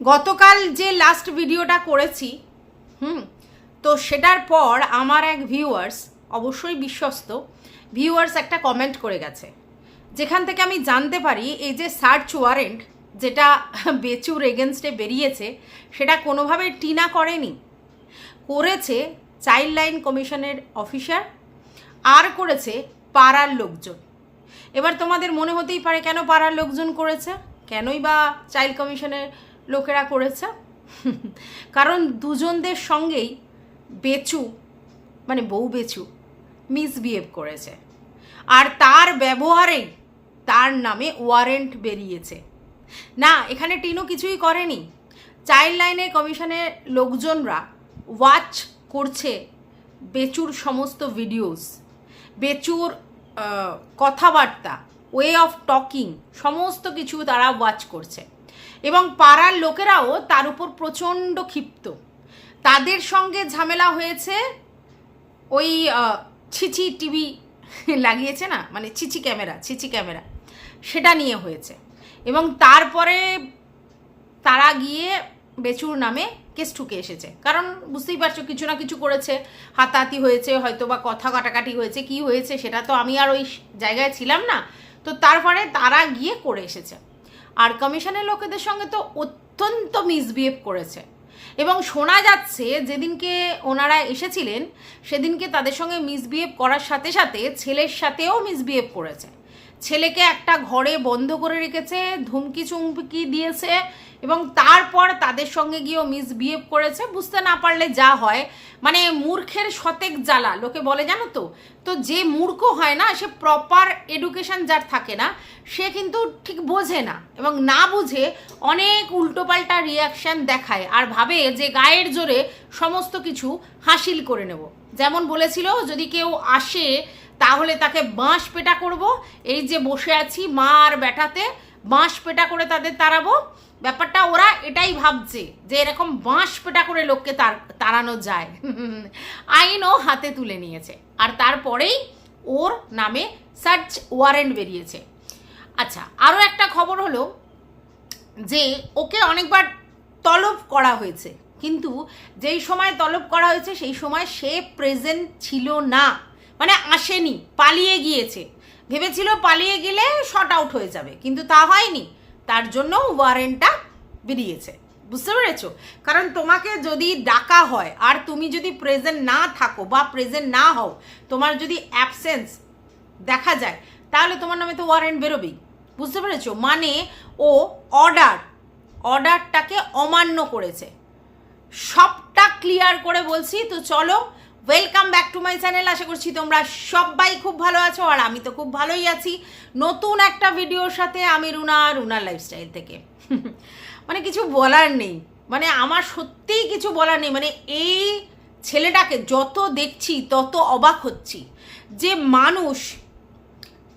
গতকাল যে লাস্ট ভিডিওটা করেছি, হুম, তো সেটার পর আমার এক ভিউয়ার্স অবশ্যই বিশ্বস্ত ভিউয়ার্স একটা কমেন্ট করে গেছে। যেখান থেকে আমি জানতে পারি, এই যে সার্চ ওয়ারেন্ট যেটা বেচুর এগেনস্টে বেরিয়েছে, সেটা কোনোভাবে টিনা করেনি। করেছে চাইল্ড লাইন কমিশনের অফিসার আর করেছে পাড়ার লোকজন। এবার তোমাদের মনে হতেই পারে, কেন পাড়ার লোকজন করেছে? কেনই বা চাইল্ড কমিশনের লোকেরা করেছে। কারণ দুজনদের সঙ্গেই বেচু মানে বউ বেচু মিসবিহেভ করেছে। আর তার ব্যবহারেই তার নামে ওয়ারেন্ট বেরিয়েছে। না, এখানে টিনু কিছুই করেনি। চাইল্ড লাইনের কমিশনের লোকজনরা ওয়াচ করছে বেচুর সমস্ত ভিডিওস বেচুর কথাবার্তা ওয়ে অফ টকিং সমস্ত কিছু তারা ওয়াচ করছে। এবং পাড়ার লোকেরাও তার উপর প্রচণ্ড ক্ষিপ্ত। তাদের সঙ্গে ঝামেলা হয়েছে, ওই ছিছি টিভি লাগিয়েছে না? মানে ছিচি ক্যামেরা ছিচি ক্যামেরা। সেটা নিয়ে হয়েছে। এবং তারপরে তারা গিয়ে বেচুর নামে কেস ঠুকে এসেছে। কারণ বুঝতেই পারছ, কিছু না কিছু করেছে। হাতাহাতি হয়েছে হয়তো বা কথা কাটাকাটি হয়েছে, কি হয়েছে সেটা তো আমি আর ওই জায়গায় ছিলাম না। তো তারপরে তারা গিয়ে করে এসেছে। আর কমিশনের লোকেদের সঙ্গে তো অত্যন্ত মিসবিহেভ করেছে। এবং শোনা যাচ্ছে যেদিনকে ওনারা এসেছিলেন, সেদিনকে তাদের সঙ্গে মিসবিহেভ করার সাথে সাথে ছেলের সাথেও মিসবিহেভ করেছে। ছেলেকে একটা ঘরে বন্ধ করে রেখেছে, ধুমকি চুমকি দিয়েছে এবং তারপর তাদের সঙ্গে গিয়েও মিসবিহেভ করেছে। বুঝতে না পারলে যা হয়। মানে মূর্খের শতেক জ্বালা, লোকে বলে জানো তো? তো যে মূর্খ হয় না, সে প্রপার এডুকেশন যার থাকে না, সে কিন্তু ঠিক বোঝে না এবং না বুঝে অনেক উল্টোপাল্টা রিয়াকশন দেখায় আর ভাবে যে গায়ের জোরে সমস্ত কিছু হাসিল করে নেব। যেমন বলেছিল, যদি কেউ আসে তাহলে তাকে বাঁশ পেটা করব। এই যে বসে আছি মা আর বেটাতে বাঁশ পেটা করে তাদের তাড়াবো। ব্যাপারটা ওরা এটাই ভাবছে যে এরকম বাঁশ পেটা করে লোককে তার, তাড়ানো যায়। আইনও হাতে তুলে নিয়েছে। আর তারপরেই ওর নামে সার্চ ওয়ারেন্ট বেরিয়েছে। আচ্ছা আরও একটা খবর হলো যে ওকে অনেকবার তলব করা হয়েছে। কিন্তু যেই সময় তলব করা হয়েছে, সেই সময় সে প্রেজেন্ট ছিল না। মানে আসেনি, পালিয়ে গিয়েছে। ভেবেছিল পালিয়ে গেলে শর্ট আউট হয়ে যাবে, কিন্তু তা হয়নি। তার জন্য ওয়ারেন্টটা বেরিয়েছে। বুঝতে পেরেছ? কারণ তোমাকে যদি ডাকা হয়, আর তুমি যদি প্রেজেন্ট না থাকো বা প্রেজেন্ট না হও, তোমার যদি অ্যাবসেন্স দেখা যায়, তাহলে তোমার নামে তো ওয়ারেন্ট বেরোবেই। বুঝতে পেরেছ? মানে ও অর্ডার অর্ডারটাকে অমান্য করেছে। সবটা ক্লিয়ার করে বলছি, তো চলো welcome back to my channel আশা করছি তোমরা সবাই খুব ভালো আছো আর আমি তো খুব ভালোই আছি। নতুন একটা ভিডিওর সাথে আমি রুনা, রুনার লাইফস্টাইল থেকে। মানে কিছু বলার নেই। মানে আমার সত্যিই কিছু বলার নেই। মানে এই ছেলেটাকে যত দেখছি, তত অবাক হচ্ছি। যে মানুষ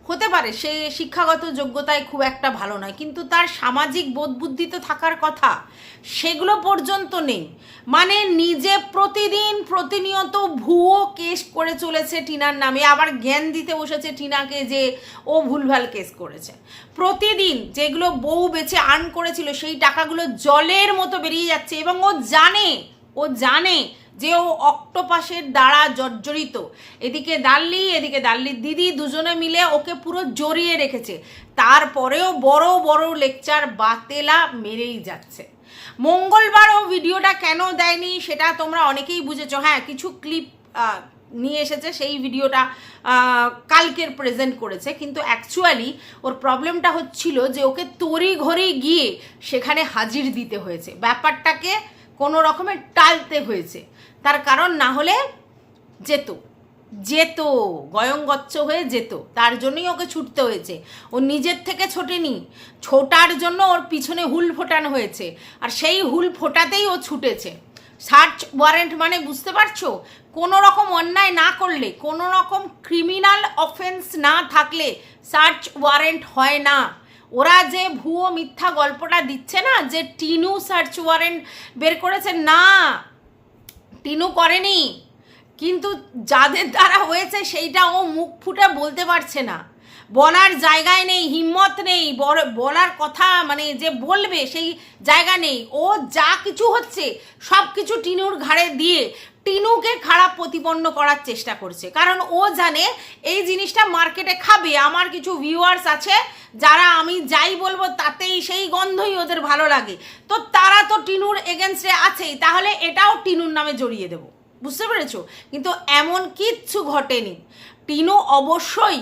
হতে পারে, সে শিক্ষাগত যোগ্যতায় খুব একটা ভালো নয়, কিন্তু তার সামাজিক বোধ বুদ্ধি তো থাকার কথা, সেগুলো পর্যন্ত নেই। মানে নিজে প্রতিদিন প্রতিনিয়ত ভুয়ো কেস করে চলেছে টিনার নামে, আবার জ্ঞান দিতে বসেছে টিনাকে যে ও ভুলভাল কেস করেছে। প্রতিদিন যেগুলো বউ বেছে আর্ন করেছিল, সেই টাকাগুলো জলের মতো বেরিয়ে যাচ্ছে এবং ও জানে ও জানে যে ও অক্টোপাসের দ্বারা জর্জরিত। এদিকে দাল্লি এদিকে দাল্লির দিদি দুজনে মিলে ওকে পুরো জড়িয়ে রেখেছে। তারপরেও বড় বড় লেকচার বাতেলা মেরেই যাচ্ছে। মঙ্গলবার ও ভিডিওটা কেন দেয়নি সেটা তোমরা অনেকেই বুঝেছ। হ্যাঁ কিছু ক্লিপ নিয়ে এসেছে, সেই ভিডিওটা কালকের প্রেজেন্ট করেছে। কিন্তু অ্যাকচুয়ালি ওর প্রবলেমটা হচ্ছিল যে ওকে তড়ি ঘড়ি গিয়ে সেখানে হাজির দিতে হয়েছে। ব্যাপারটাকে কোনো রকমের টালতে হয়েছে। তার কারণ না হলে যেত যেত, গয়ঙ্গচ্ছ হয়ে যেত। তার জন্যই ওকে ছুটতে হয়েছে। ও নিজের থেকে ছোটেনি, ছোটার জন্য ওর পিছনে হুল ফোটানো হয়েছে আর সেই হুল ফোটাতেই ও ছুটেছে। সার্চ ওয়ারেন্ট মানে বুঝতে পারছ? কোনো রকম অন্যায় না করলে, কোনো রকম ক্রিমিনাল অফেন্স না থাকলে সার্চ ওয়ারেন্ট হয় না। ওরা যে ভুয়ো মিথ্যা গল্পটা দিচ্ছে না, যে টিনু সার্চ ওয়ারেন্ট বের করেছে, না। টিনু করেনি। কিন্তু যাদের দ্বারা হয়েছে সেইটা ও মুখ ফুটে বলতে পারছে না। বলার জায়গায় নেই, হিম্মত নেই বলার কথা মানে যে বলবে সেই জায়গা নেই। ও যা কিছু হচ্ছে সব কিছু টিনুর ঘাড়ে দিয়ে টিনুকে খারাপ প্রতিপন্ন করার চেষ্টা করছে। কারণ ও জানে এই জিনিসটা মার্কেটে খাবে, আমার কিছু ভিউয়ার্স আছে যারা আমি যাই বলব তাতেই সেই গন্ধই ওদের ভালো লাগে। তো তারা তো টিনুর এগেনস্টে আছেই, তাহলে এটাও টিনুর নামে জড়িয়ে দেবো। বুঝতে পেরেছ? কিন্তু এমন কিচ্ছু ঘটেনি। টিনু অবশ্যই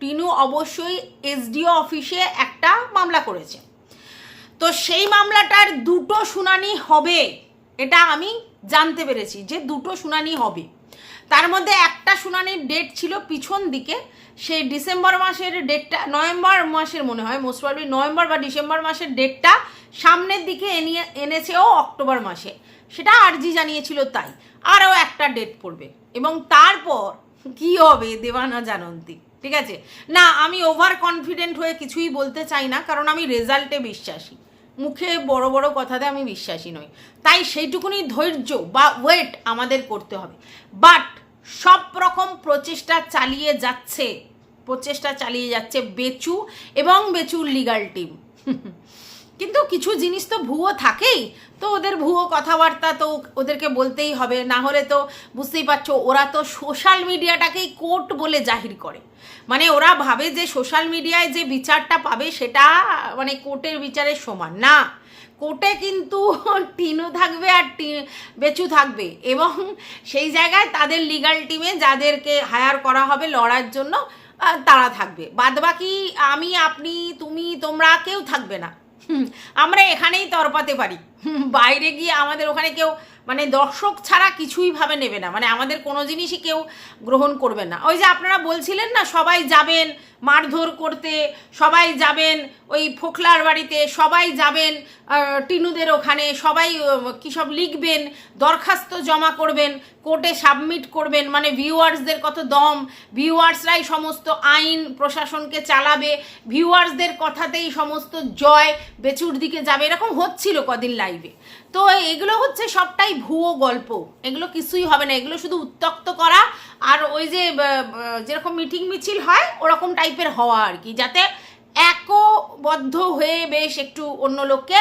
টিনু অবশ্যই এসডিও অফিসে একটা মামলা করেছে। তো সেই মামলাটার দুটো শুনানি হবে, এটা আমি জানতে পেরেছি যে দুটো শুনানি হবে। তার মধ্যে একটা শুনানির ডেট ছিল পিছন দিকে, সেই ডিসেম্বর মাসের ডেটটা নভেম্বর মাসের মনে হয় মোস্ট প্রবলি নভেম্বর বা ডিসেম্বর মাসের ডেটটা সামনের দিকে এনিয়ে এনেছে ও অক্টোবর মাসে। সেটা আরজি জানিয়েছিল তাই। আরও একটা ডেট পড়বে। এবং তারপর কি হবে দেবানা জানন্তী? ঠিক আছে? না, আমি ওভার কনফিডেন্ট হয়ে কিছুই বলতে চাই না, কারণ আমি রেজাল্টে বিশ্বাসী। মুখে বড় বড় কথাতে আমি বিশ্বাসী নই। তাই সেইটুকুনি ধৈর্য বা ওয়েট আমাদের করতে হবে। বাট সব রকম প্রচেষ্টা চালিয়ে যাচ্ছে, প্রচেষ্টা চালিয়ে যাচ্ছে বেচু এবং বেচুর লিগাল টিম কিন্তু কিছু জিনিস তো ভুয়ো থাকেই। তো ওদের ভুয়ো কথাবার্তা তো ওদেরকে বলতেই হবে। না হলে তো বুঝতেই পারছ, ওরা তো সোশ্যাল মিডিয়াটাকেই কোর্ট বলে জাহির করে। মানে ওরা ভাবে যে সোশ্যাল মিডিয়ায় যে বিচারটা পাবে সেটা মানে কোর্টের বিচারের সমান। না, কোর্টে কিন্তু টিনু থাকবে আর বেচু থাকবে। এবং সেই জায়গায় তাদের লিগাল টিমে যাদেরকে হায়ার করা হবে লড়ার জন্য তারা থাকবে। বাদবাকি আমি, আপনি, তুমি, তোমরা কেউ থাকবে না। আমরা এখানেই তরপাতে পারি। বাইরে গিয়ে আমাদের ওখানে কেউ মানে দর্শক ছাড়া কিছুই ভাবে নেবে না। মানে আমাদের কোনো জিনিসই কেউ গ্রহণ করবে না। ওই যে আপনারা বলছিলেন না, সবাই যাবেন মারধর করতে, সবাই যাবেন ওই ফোকলার বাড়িতে, সবাই যাবেন টিনুদের ওখানে, সবাই কী সব লিখবেন, দরখাস্ত জমা করবেন, কোর্টে সাবমিট করবেন মানে ভিউয়ার্সদের কত দম। ভিউয়ার্সরাই সমস্ত আইন প্রশাসনকে চালাবে, ভিউয়ার্সদের কথাতেই সমস্ত জয় বেচুর দিকে যাবে। এরকম হচ্ছিল কদিন লাইভে তো এগুলো হচ্ছে সবটাই ভুয়ো গল্প। এগুলো কিছুই হবে না। এগুলো শুধু উত্তক্ত করা আর ওই যে যেরকম মিটিং মিছিল হয়, ওরকম টাইপের হওয়া আর কি। যাতে একবদ্ধ হয়ে বেশ একটু অন্য লোককে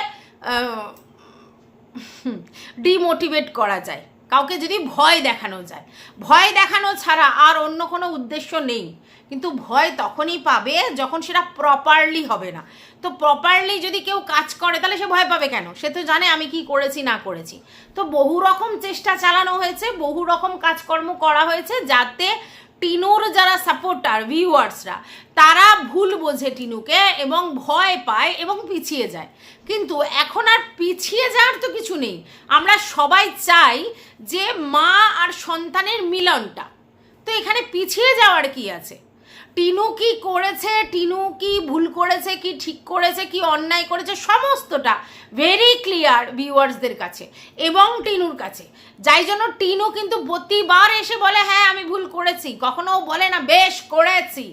ডিমোটিভেট করা যায়। কাউকে যদি ভয় দেখানো যায়। ভয় দেখানো ছাড়া আর অন্য কোনো উদ্দেশ্য নেই। কিন্তু ভয় তখনই পাবে যখন সেটা প্রপারলি হবে না। তো প্রপারলি যদি কেউ কাজ করে, তাহলে সে ভয় পাবে কেন? সে তো জানে আমি কি করেছি, না করেছি। তো বহু রকম চেষ্টা চালানো হয়েছে, বহু রকম কাজকর্ম করা হয়েছে যাতে টিনুর যারা সাপোর্টার ভিউয়ার্সরা তারা ভুল বোঝে টিনুকে এবং ভয় পায় এবং পিছিয়ে যায়। কিন্তু এখন আর পিছিয়ে যাওয়ার তো কিছু নেই। আমরা সবাই চাই যে মা আর সন্তানের মিলনটা। তো এখানে পিছিয়ে যাওয়ার কি আছে? টিনু কি করেছে, টিনু কি ভুল করেছে, কি ঠিক করেছে, কি অন্যায় করেছে, সমস্তটা ভেরি ক্লিয়ার ভিউয়ার্সদের কাছে এবং টিনুর কাছে। যাই জন্য টিনু কিন্তু প্রতিবার এসে বলে হ্যাঁ আমি ভুল করেছি। কখনো বলে না, বেশ করেছি।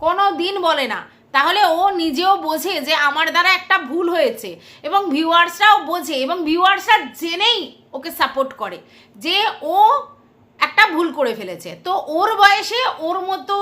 কোনো দিন বলে না। তাহলে ও নিজেও বোঝে যে আমার দ্বারা একটা ভুল হয়েছে এবং ভিউয়ার্সরাও বোঝে এবং ভিউয়ার্সরা জেনেই ওকে সাপোর্ট করে যে ও একটা ভুল করে ফেলেছে। তো ওর বয়সে ওর মতো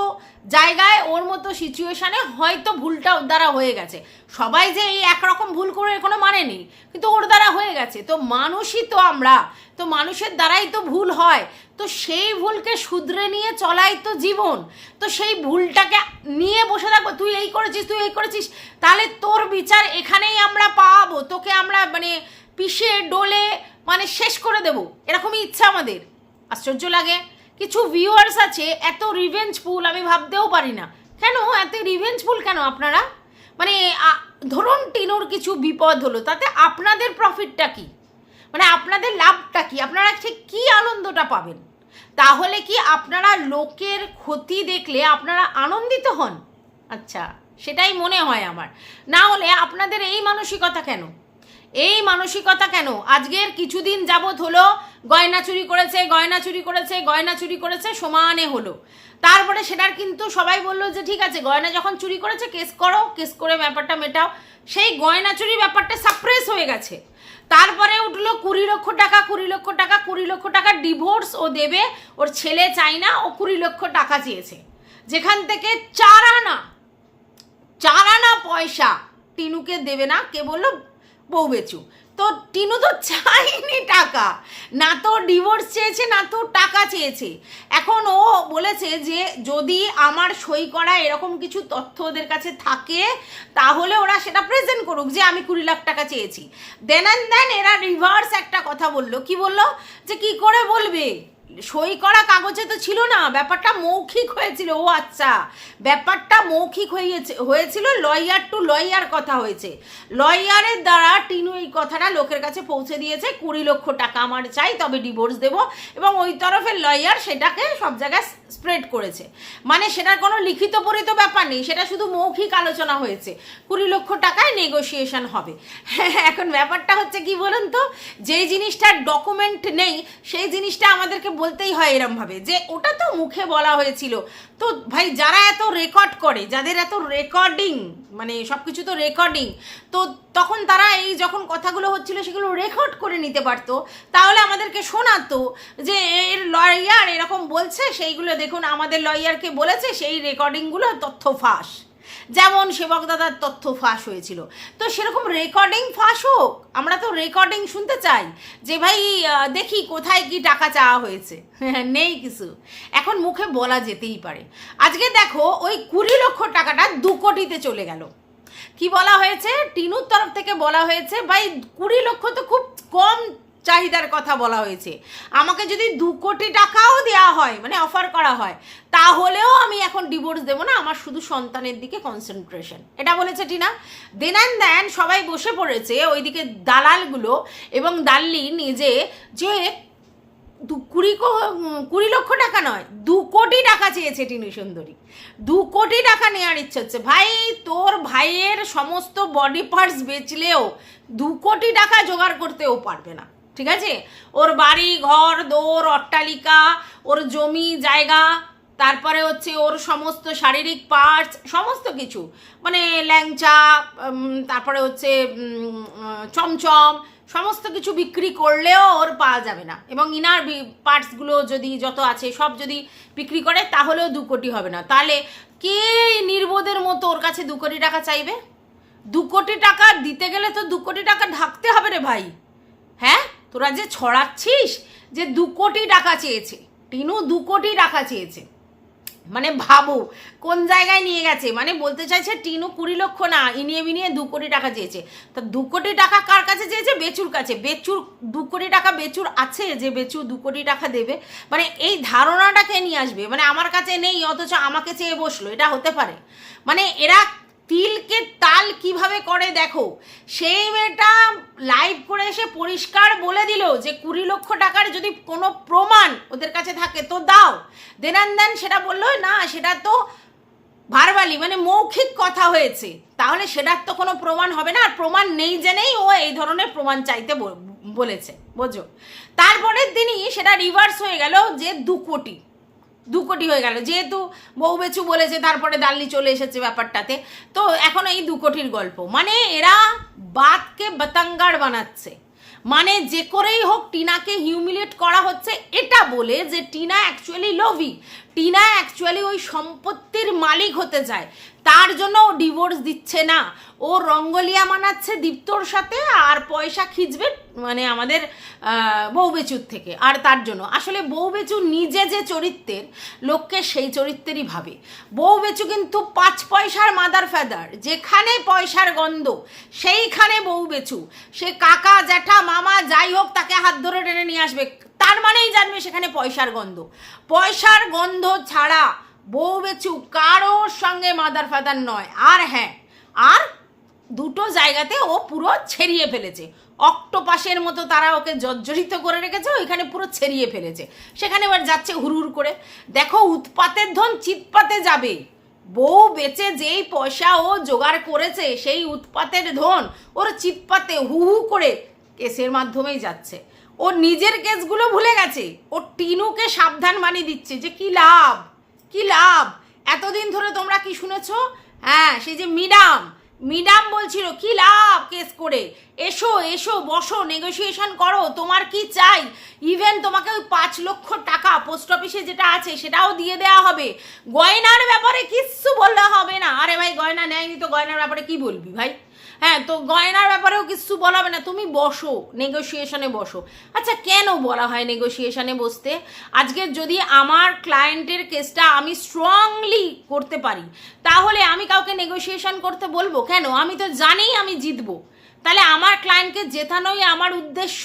জায়গায়, ওর মতো সিচুয়েশানে হয়তো ভুলটা ওর দ্বারা হয়ে গেছে। সবাই যে এই একরকম ভুল করে কোনো মানে নেই কিন্তু ওর দ্বারা হয়ে গেছে। তো মানুষই তো আমরা, তো মানুষের দ্বারাই তো ভুল হয়। তো সেই ভুলকে শুধরে নিয়ে চলাই তো জীবন। তো সেই ভুলটাকে নিয়ে বসে থাকব, তুই এই করেছিস, তুই এই করেছিস, তাহলে তোর বিচার এখানেই আমরা পাবো। তোকে আমরা মানে পিষে, ডোলে মানে শেষ করে দেব। এরকমই ইচ্ছা আমাদের। আশ্চর্য লাগে। কিছু ভিউয়ার্স আছে, এত রিভেঞ্জফুল আমি ভাবতেও পারি না। কেন এত রিভেঞ্জফুল কেন আপনারা? মানে ধরুন টিনুর কিছু বিপদ হলো, তাতে আপনাদের প্রফিটটা কি? মানে আপনাদের লাভটা কি? আপনারা ঠিক কী আনন্দটা পাবেন? তাহলে কি আপনারা লোকের ক্ষতি দেখলে আপনারা আনন্দিত হন? আচ্ছা সেটাই মনে হয় আমার। না হলে আপনাদের এই মানসিকতা কেন? এই মানসিকতা কেন? আজকের কিছুদিন যাবৎ হলো, গয়না চুরি করেছে, গয়না চুরি করেছে, গয়না চুরি করেছে, সমানে হলো। তারপরে সেটার কিন্তু সবাই বলল যে, ঠিক আছে, গয়না যখন চুরি করেছে, কেস করো, কেস করে ব্যাপারটা মেটাও। সেই গয়না চুরি ব্যাপারটা সাপ্রেস হয়ে গেছে। তারপরে উঠল, কুড়ি লক্ষ টাকা, কুড়ি লক্ষ টাকা, কুড়ি লক্ষ টাকা ডিভোর্স ও দেবে, ওর ছেলে চাই না, ও কুড়ি লক্ষ টাকা চেয়েছে। যেখান থেকে চার আনা চার আনা পয়সা টিনুকে দেবে না, কে বলল বউ বেচু। তো টিনু তো চাইনি টাকা। না তো ডিভোর্স চেয়েছে, না তো টাকা চেয়েছে। এখন ও বলেছে যে যদি আমার সই করা এরকম কিছু তথ্য ওদের কাছে থাকে, তাহলে ওরা সেটা প্রেজেন্ট করুক যে আমি কুড়ি লাখ টাকা চেয়েছি। দেন অ্যান্ড দেন এরা রিভার্স একটা কথা বলল। কি বলল? যে কি করে বলবে? সই করা কাগজে তো ছিল না, ব্যাপারটা মৌখিক হয়েছিল, ও আচ্ছা। ব্যাপারটা মৌখিক হয়েছে, হয়েছিল লয়ার টু লয়ার কথা হয়েছে। লয়ারের দ্বারা টিনু এই কথাটা লোকের কাছে পৌঁছে দিয়েছে, কুড়ি লক্ষ টাকা আমার চাই, তবে ডিভোর্স দেব। এবং ওই তরফের লয়ার সেটাকে সব জায়গায় স্প্রেড করেছে। মানে সেটার কোনো লিখিত পরিত ব্যাপার নেই, সেটা শুধু মৌখিক আলোচনা হয়েছে। কুড়ি লক্ষ টাকায় নেগোসিয়েশন হবে। এখন ব্যাপারটা হচ্ছে কি বলুন তো? যেই জিনিসটার ডকুমেন্ট নেই, সেই জিনিসটা আমাদেরকে বলতেই হয় এরমভাবে যে ওটা তো মুখে বলা হয়েছিল। তো ভাই যারা এত রেকর্ড করে, যাদের এত রেকর্ডিং মানে সব কিছু তো রেকর্ডিং তো তখন তারা এই যখন কথাগুলো হচ্ছিল সেগুলো রেকর্ড করে নিতে পারতো। তাহলে আমাদেরকে শোনাতো যে এর লয়ার এরকম বলছে, সেইগুলো দেখুন, আমাদের লয়ারকে বলেছে, সেই রেকর্ডিংগুলো তথ্য ফাঁস। যেমন সেবক দাদার তথ্য ফাঁস হয়েছিল। তো সেরকম রেকর্ডিং ফাঁস হোক, আমরা তো রেকর্ডিং শুনতে চাই যে ভাই দেখি কোথায় কি টাকা চাওয়া হয়েছে। নেই কিছু। এখন মুখে বলা যেতেই পারে। আজকে দেখো ওই কুড়ি লক্ষ টাকাটা দু কোটিতে চলে গেল। কি বলা হয়েছে? টিনুর তরফ থেকে বলা হয়েছে, ভাই, কুড়ি লক্ষ তো খুব কম চাহিদার কথা বলা হয়েছে। আমাকে যদি দু কোটি টাকাও দেওয়া হয় মানে অফার করা হয়, তাহলেও আমি এখন ডিভোর্স দেবো না, আমার শুধু সন্তানের দিকে কনসেন্ট্রেশন এটা বলেছে টিনা। দেন অ্যান্ড দেন সবাই বসে পড়েছে ওইদিকে দালালগুলো এবং দাল্লি নিজে যে দু কুড়ি কুড়ি লক্ষ টাকা নয়, দু কোটি টাকা চেয়েছে টিনু সুন্দরী। দু কোটি টাকা নেওয়ার ইচ্ছে হচ্ছে। ভাই, তোর ভাইয়ের সমস্ত বডি পার্টস বেচলেও দু কোটি টাকা জোগাড় করতেও পারবে না। ঠিক আছে? ওর বাড়ি, ঘর দৌড় অট্টালিকা, ওর জমি, জায়গা, তারপরে হচ্ছে ওর সমস্ত শারীরিক পার্টস সমস্ত কিছু। মানে ল্যাংচা তারপরে হচ্ছে চমচম, সমস্ত কিছু বিক্রি করলেও ওর পাওয়া যাবে না। এবং ইনার পার্টসগুলো যদি যত আছে, সব যদি বিক্রি করে, তাহলেও দু কোটি হবে না। তাহলে কে নির্বোধের মতো ওর কাছে দু কোটি টাকা চাইবে? দু কোটি টাকা দিতে গেলে তো দু কোটি টাকা ঢাকতে হবে রে ভাই। হ্যাঁ? তোরা যে ছড়াচ্ছিস যে দু কোটি টাকা চেয়েছে, টিনু দু কোটি টাকা চেয়েছে। মানে ভাবো, কোন জায়গায় নিয়ে গেছে? মানে বলতে চাইছে টিনু কুড়ি লক্ষ না, ইনিয়ে বিনিয়ে দু কোটি টাকা চেয়েছে। তা দু কোটি টাকা কার কাছে চেয়েছে? বেচুর কাছে। বেচুর, দু কোটি টাকা বেচুর আছে যে বেচু দু কোটি টাকা দেবে। মানে এই ধারণাটাকে নিয়ে আসবে? মানে আমার কাছে নেই, অথচ আমাকে চেয়ে বসল। এটা হতে পারে। মানে এরা তিলকে তাল কীভাবে করে দেখো? সেই মেয়েটা লাইভ করে এসে পরিষ্কার বলে দিল যে কুড়ি লক্ষ টাকার যদি কোনো প্রমাণ ওদের কাছে থাকে, তো দাও। দেনান দেন সেটা বলল, না, সেটা তো ভারবালি মানে মৌখিক কথা হয়েছে। তাহলে সেটার তো কোনো প্রমাণ হবে না, আর প্রমাণ নেই জেনেই ও এই ধরনের প্রমাণ চাইতে বলেছে, বোঝো? তারপরের দিনই সেটা রিভার্স হয়ে গেল যে দু কোটি। দু কোটি হয়ে গেল। যেহেতু বউ বেচু বলেছে, তারপরে দাল্লি চলে এসেছে ব্যাপারটাতে। তো এখন এই দু কোটির গল্প। মানে এরা বাতকে বাতাঙ্গার বানাচ্ছে। মানে যে করেই হোক টিনাকে হিউমিলেট করা হচ্ছে, এটা বলে যে টিনা অ্যাকচুয়ালি লোভি। টিনা অ্যাকচুয়ালি ওই সম্পত্তির মালিক হতে চায়। তার জন্য ও ডিভোর্স দিচ্ছে না। ও রঙ্গলিয়া মানাচ্ছে দীপ্তর সাথে আর পয়সা খিচবে মানে আমাদের আহ, বউ বেচুর থেকে আর তার জন্য। আসলে বউ বেচু নিজে যে চরিত্রের লোককে সেই চরিত্রেরই ভাবে। বউ বেচু কিন্তু পাঁচ পয়সার মাদার ফেদার যেখানে পয়সার গন্ধ সেইখানে বউ বেচু সে কাকা জ্যাঠা মামা যাই হোক তাকে হাত ধরে টেনে নিয়ে আসবে। তার মানেই জানবে সেখানে পয়সার গন্ধ। পয়সার গন্ধ ছাড়া বউ বেচু কারোর সঙ্গে মাদার ফাদার নয়। আর হ্যাঁ আর দুটো জায়গাতে ও পুরো ছেড়িয়ে ফেলেছে। অক্টোপাসের মতো তারা ওকে জর্জরিত করে রেখেছে, ওইখানে পুরো ছেড়িয়ে ফেলেছে। সেখানে এবার যাচ্ছে হুড় করে। দেখো, উৎপাতের ধন চিৎপাতে যাবে। বউ বেচে যেই পয়সা ও জোগাড় করেছে, সেই উৎপাতের ধন ওর চিৎপাতে হু হু করে কেসের মাধ্যমেই যাচ্ছে। ও নিজের কেসগুলো ভুলে গেছে। ও টিনুকে সাবধান বানিয়ে দিচ্ছে যে কি লাভ? কি লাভ? এতদিন ধরে তোমরা কি শুনেছো? হ্যাঁ সেই যে মিডাম মিডাম বলছিল, কি লাভ কেস করে? এসো এসো, বসো নেগোসিয়েশন করো, তোমার কি চাই? ইভেন তোমাকে ওই পাঁচ লক্ষ টাকা পোস্ট অফিসে যেটা আছে, সেটাও দিয়ে দেওয়া হবে। গয়নার ব্যাপারে কিচ্ছু বললে হবে না। আরে ভাই, গয়না নেয়নি তো গয়নার ব্যাপারে কি বলবি ভাই? হ্যাঁ তো গয়নার ব্যাপারেও কিছু বলা হবে না। তুমি বসো নেগোসিয়েশনে বসো। আচ্ছা কেন বলা হয় নেগোসিয়েশনে বসতে? আজকে যদি আমার ক্লায়েন্টের কেসটা আমি স্ট্রংলি করতে পারি, তাহলে আমি কাউকে নেগোসিয়েশন করতে বলব? কেন? আমি তো জানি আমি জিতবো। তাহলে আমার ক্লায়েন্টকে জেতানোই আমার উদ্দেশ্য।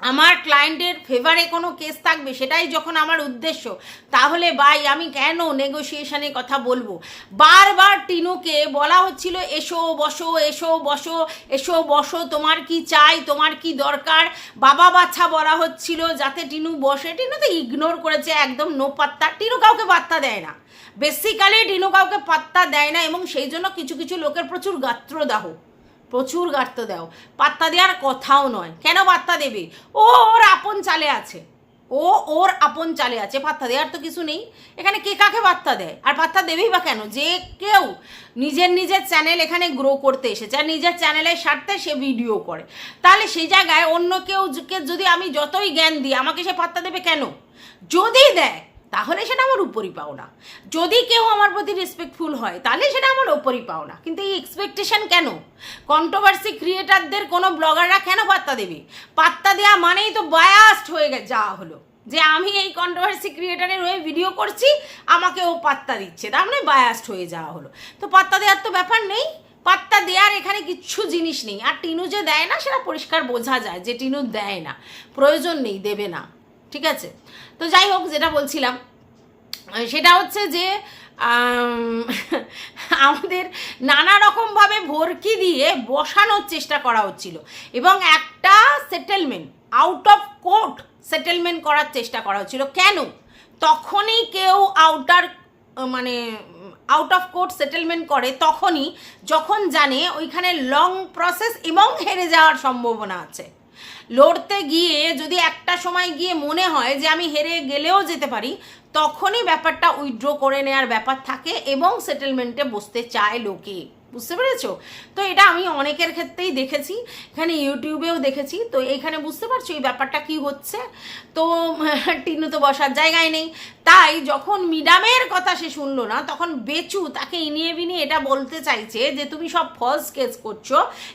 আমার ক্লায়েন্টের ফেভারে কোনো কেস থাকবে, সেটাই যখন আমার উদ্দেশ্য, তাহলে ভাই আমি কেন নেগোসিয়েশনের কথা বলব? বারবার টিনুকে বলা হচ্ছিল, এসো, বসো এসো বসো এসো, বসো, তোমার কি চাই, তোমার কি দরকার? বাবা বাচ্চা বলা হচ্ছিল, যাতে টিনু বসে, টিনু তো ইগনোর করেছে একদম নো পাত্তা, টিনু কাউকে পাত্তা দেয় না। বেসিক্যালি টিনু কাউকে পাত্তা দেয় না, এবং সেই জন্য কিছু কিছু লোকের প্রচুর গাত্রদাহ। প্রচুর গার্ত দাও। পাত্তা দেওয়ার কথাও নয়। কেন পাত্তা দেবে? ও ওর আপন চালে আছে। ও ওর আপন চালে আছে। পাত্তা দেওয়ার তো কিছু নেই। এখানে কে কাকে পাত্তা দেয়? আর পাত্তা দেবেই বা কেন? যে কেউ নিজের নিজের চ্যানেল এখানে গ্রো করতে এসেছে আর নিজের চ্যানেলের স্বার্থে সে ভিডিও করে। তাহলে সেই জায়গায় অন্য কেউ যদি আমি যতই জ্ঞান দিই, আমাকে সে পাত্তা দেবে কেন? যদি দেয় তাহলে সেটা আমার উপরই পাওনা। যদি কেউ আমার প্রতি রেসপেক্টফুল হয়, তাহলে সেটা আমার ওপরই পাওনা। কিন্তু এই এক্সপেকটেশন কেন? কন্ট্রোভার্সি ক্রিয়েটারদের কোনো ব্লগাররা কেন পাত্তা দেবে? পাত্তা দেওয়া মানেই তো বায়াস্ট হয়ে যাওয়া হলো। যে আমি এই কন্ট্রোভার্সি ক্রিয়েটারের হয়ে ভিডিও করছি আমাকে ও পাত্তা দিচ্ছে। তার মানে বায়াস্ট হয়ে যাওয়া হলো। তো পাত্তা দেওয়ার তো ব্যাপার নেই। পাত্তা দেওয়ার এখানে কিচ্ছু জিনিস নেই। আর টিনু যে দেয় না, সেটা পরিষ্কার বোঝা যায় যে টিনু দেয় না। প্রয়োজন নেই, দেবে না। ঠিক আছে? তো যাই হোক, যেটা বলছিলাম, সেটা হচ্ছে যে আমাদের নানা রকমভাবে ভর্কি দিয়ে বসানোর চেষ্টা করা হচ্ছিল এবং একটা settlement out of court settlement করার চেষ্টা করা হচ্ছিল। কেন? তখনই কেউ আউটার মানে আউট অফ কোর্ট সেটেলমেন্ট করে, তখনই যখন জানে ওইখানে লং প্রসেস এবং হেরে যাওয়ার সম্ভাবনা আছে। লড়তে গিয়ে যদি একটা সময় গিয়ে মনে হয় যে আমি হেরে গেলেও যেতে পারি, তখনই ব্যাপারটা উইথড্র করে নেওয়ার ব্যাপার থাকে এবং সেটেলমেন্টে বসতে চায় লোকে। বুঝতে পেরেছ? তো এটা আমি অনেকের ক্ষেত্রেই দেখেছি, এখানে ইউটিউবেও দেখেছি। তো এখানে বুঝতে পারছ এই ব্যাপারটা কি হচ্ছে? তো টিনু তো বসার জায়গায় নেই। তাই যখন মিডামের কথা সে শুনলো না, তখন বেচু তাকে ইনিয়ে বিনিয়ে এটা বলতে চাইছে যে, তুমি সব ফলস কেস করছ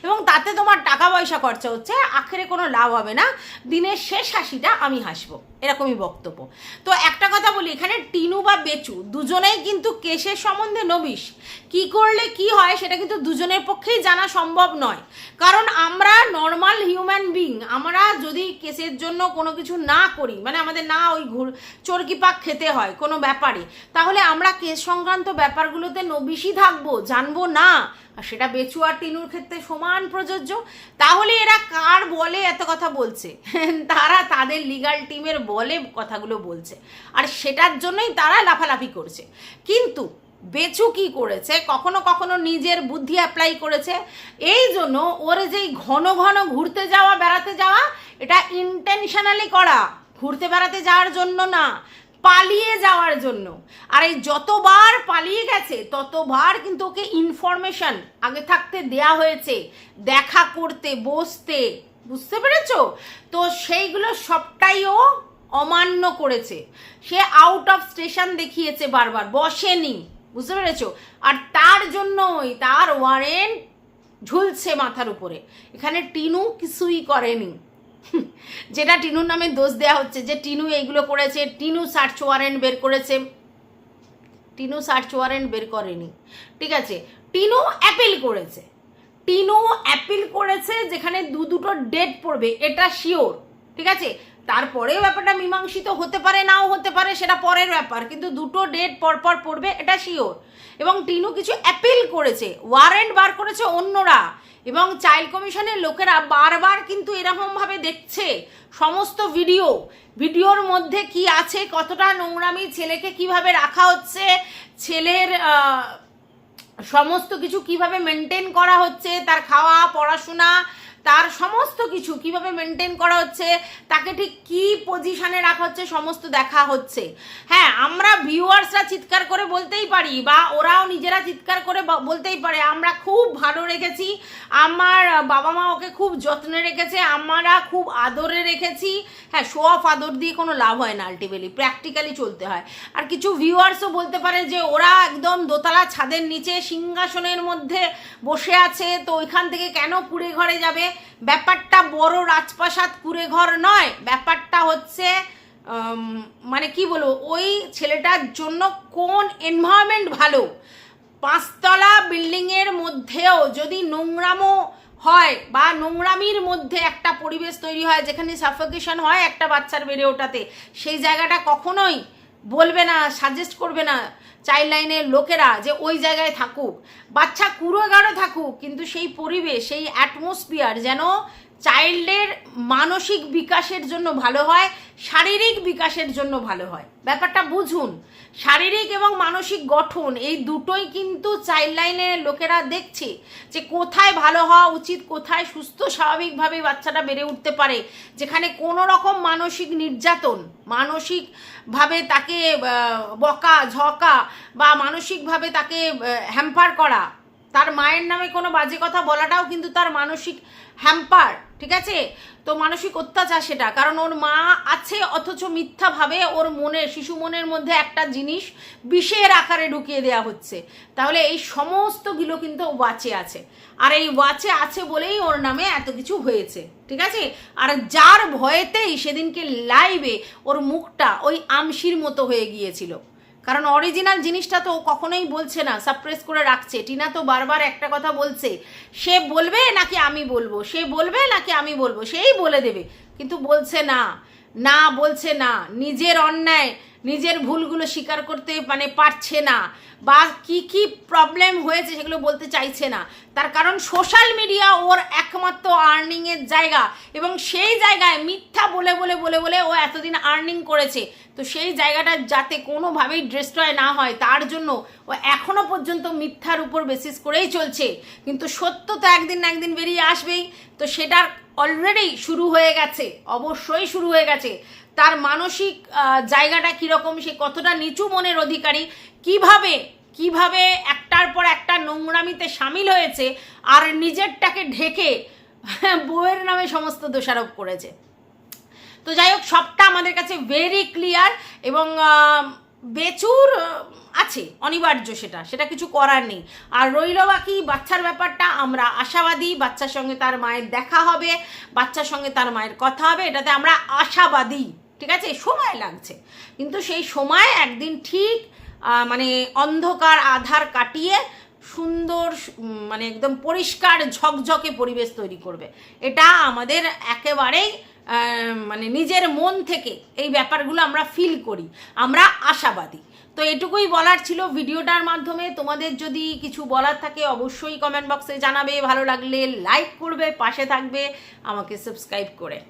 এবং তাতে তোমার টাকা পয়সা খরচা হচ্ছে, আখেরে কোনো লাভ হবে না। দিনের শেষ হাসিটা আমি হাসবো। এরকমই বক্তব্য। তো একটা কথা বলি, এখানে টিনু বা বেচু দুজনেই কিন্তু কেসের সম্বন্ধে নবিশ। কি করলে কি হয় সেটা কিন্তু দুজনের পক্ষেই জানা সম্ভব নয়। কারণ আমরা নর্মাল হিউম্যান বিং আমরা যদি কেসের জন্য কোনো কিছু না করি মানে আমাদের না ওই ঘুর, চরকি পাক খেতে হয় কোনো ব্যাপারে, তাহলে আমরা কেস সংক্রান্ত ব্যাপারগুলোতে নবিশই থাকব, জানব না। আর সেটা বেচু আর টিনুর ক্ষেত্রে সমান প্রযোজ্য। তাহলে এরা কার বলে এত কথা বলছে? তারা তাদের লিগাল টিমের বলে কথাগুলো বলছে। আর সেটার জন্যই তারা লাফালাফি করছে। কিন্তু বেচু কি করেছে? কখনো কখনো নিজের বুদ্ধি অ্যাপ্লাই করেছে। এই জন্য ওর যেই ঘন ঘন ঘুরতে যাওয়া, বেড়াতে যাওয়া, এটা ইন্টেনশনালি করা। ঘুরতে বেড়াতে যাওয়ার জন্য না। পালিয়ে যাওয়ার জন্য। আর এই যতবার পালিয়ে গেছে, ততবার কিন্তু ওকে ইনফরমেশন আগে থাকতে দেয়া হয়েছে। দেখা করতে, বসতে, বুঝতে পেরেছ? তো সেইগুলো সবটাই ও অমান্য করেছে। সে আউট অফ স্টেশন দেখিয়েছে বারবার, বসেনি, বুঝতে পেরেছ? আর তার জন্যই তার ওয়ারেন্ট ঝুলছে মাথার উপরে। এখানে টিনু কিছুই করেনি। যেটা টিনুর নামে দোষ দেওয়া হচ্ছে, যে টিনু এইগুলো করেছে, টিনু সার্চ ওয়ারেন্ট বের করেছে। টিনু সার্চ ওয়ারেন্ট বের করেনি। ঠিক আছে, টিনু অ্যাপিল করেছে। টিনু অ্যাপিল করেছে যেখানে দু দুটো ডেট পড়বে, এটা শিওর ঠিক আছে তারপরেও ব্যাপারটা মীমাংসিত হতে পারে, নাও হতে পারে, সেটা পরের ব্যাপার। কিন্তু দুটো ডেট পরপর পড়বে, এটা শিওর এবং টিনু কিছু অ্যাপিল করেছে ওয়ারেন্ট বার করেছে অন্যরা। এবং চাইল্ড কমিশনের লোকেরা বারবার কিন্তু এরকমভাবে দেখছে, সমস্ত ভিডিও ভিডিওর মধ্যে কি আছে, কতটা নোংরামি, ছেলেকে কীভাবে রাখা হচ্ছে, ছেলের সমস্ত কিছু কীভাবে মেনটেন করা হচ্ছে, তার খাওয়া, পড়াশোনা তার সমস্ত কিছু কীভাবে মেনটেন করা হচ্ছে, তাকে ঠিক কি পজিশনে রাখা হচ্ছে, সমস্ত দেখা হচ্ছে। হ্যাঁ আমরা ভিউয়ার্সরা চিৎকার করে বলতেই পারি বা ওরাও নিজেরা চিৎকার করে বলতেই পারে, আমরা খুব ভালো রেখেছি, আমার বাবা মা ওকে খুব যত্নে রেখেছে, আমরা খুব আদরে রেখেছি। হ্যাঁ শো অফ আদর দিয়ে কোনো লাভ হয় না আলটিমেটলি প্র্যাকটিক্যালি চলতে হয়। আর কিছু ভিউয়ার্সও বলতে পারে যে ওরা একদম দোতলা ছাদের নিচে সিংহাসনের মধ্যে বসে আছে, তো ওইখান থেকে কেন কুড়ে ঘরে যাবে? ব্যাপারটা বড় রাজপ্রাসাদ কুড়ে ঘর নয়, ব্যাপারটা হচ্ছে মানে কি বলব, ওই ছেলেটার জন্য কোন এনভায়রনমেন্ট ভালো? পাঁচতলা বিল্ডিংয়ের মধ্যেও যদি নোংরামো হয় বা নোংরামির মধ্যে একটা পরিবেশ তৈরি হয়, যেখানে সাফোকেশন হয় একটা বাচ্চার বেড়ে ওঠাতে, সেই জায়গাটা কখনোই বলবে না সাজেস্ট করবে না চাইল্ড লাইনের লোকেরা যে ওই জায়গায় থাকুক। বাচ্চা কুড়ো গাঢ় থাকুক, কিন্তু সেই পরিবেশ, সেই অ্যাটমসফিয়ার যেন চাইল্ডের মানসিক বিকাশের জন্য ভালো হয়, শারীরিক বিকাশের জন্য ভালো হয়। ব্যাপারটা বুঝুন, শারীরিক এবং মানসিক গঠন, এই দুটোই কিন্তু চাইল্ড লাইনের লোকেরা দেখছে যে কোথায় ভালো হওয়া উচিত, কোথায় সুস্থ স্বাভাবিকভাবে বাচ্চাটা বেড়ে উঠতে পারে। যেখানে কোনো রকম মানসিক নির্যাতন, মানসিকভাবে তাকে বকা, ঝকা বা মানসিকভাবে তাকে হ্যাম্পার করা, তার মায়ের নামে কোনো বাজে কথা বলাটাও কিন্তু তার মানসিক হ্যাম্পার ঠিক আছে? তো মানসিক অত্যাচার সেটা। কারণ ওর মা আছে, অথচ মিথ্যাভাবে ওর মনে শিশু মনের মধ্যে একটা জিনিস বিষের আকারে ঢুকিয়ে দেওয়া হচ্ছে। তাহলে এই সমস্তগুলো কিন্তু ওয়াচে আছে। আর এই ওয়াচে আছে বলেই ওর নামে এত কিছু হয়েছে। ঠিক আছে? আর যার ভয়েতেই সেদিনকে লাইভে ওর মুখটা ওই আমশির মতো হয়ে গিয়েছিল। কারণ অরিজিনাল জিনিসটা তো কখনোই বলছে না সাপ্রেস করে রাখছে। টিনা তো বারবার একটা কথা বলছে, সে বলবে নাকি আমি বলব? সে বলবে নাকি আমি বলব? সেই বলে দেবে। কিন্তু বলছে না না বলছে না। নিজের অন্যায় নিজের ভুলগুলো স্বীকার করতে মানে পারছে না বা কি কি প্রবলেম হয়েছে সেগুলো বলতে চাইছে না। তার কারণ সোশ্যাল মিডিয়া ওর একমাত্র আর্নিংয়ের জায়গা এবং সেই জায়গায় মিথ্যা বলে বলে বলে বলে ও এতদিন আর্নিং করেছে। তো সেই জায়গাটা যাতে কোনোভাবেই ডিস্ট্রয় না হয়, তার জন্য ও এখনও পর্যন্ত মিথ্যার উপর বেসিস করেই চলছে। কিন্তু সত্য তো একদিন না একদিন বেরিয়ে আসবেই। তো সেটার অলরেডি শুরু হয়ে গেছে, অবশ্যই শুরু হয়ে গেছে। তার মানসিক জায়গাটা কীরকম, সে কতটা নিচু মনের অধিকারী, কীভাবে কীভাবে একটার পর একটা নোংরামিতে সামিল হয়েছে আর নিজেরটাকে ঢেকে বউয়ের নামে সমস্ত দোষারোপ করেছে। তো যাই হোক, সবটা আমাদের কাছে ভেরি ক্লিয়ার এবং বেচুর আছে, অনিবার্য সেটা সেটা কিছু করার নেই। আর রইল বাকি, বাচ্চার ব্যাপারটা, আমরা আশাবাদী, বাচ্চার সঙ্গে তার মায়ের দেখা হবে, বাচ্চার সঙ্গে তার মায়ের কথা হবে, এটাতে আমরা আশাবাদী, ঠিক আছে? সময় লাগছে। কিন্তু সেই সময় একদিন ঠিক মানে অন্ধকার আধার কাটিয়ে সুন্দর মানে একদম পরিষ্কার ঝকঝকে পরিবেশ তৈরি করবে। এটা আমাদের একেবারেই মানে নিজের মন থেকে এই ব্যাপারগুলো আমরা ফিল করি। আমরা আশাবাদী। তো এটুকুই বলার ছিল ভিডিওটার মাধ্যমে। তোমাদের যদি কিছু বলার থাকে অবশ্যই কমেন্ট বক্সে জানাবে। ভালো লাগলে লাইক করবে, পাশে থাকবে, আমাকে সাবস্ক্রাইব করে।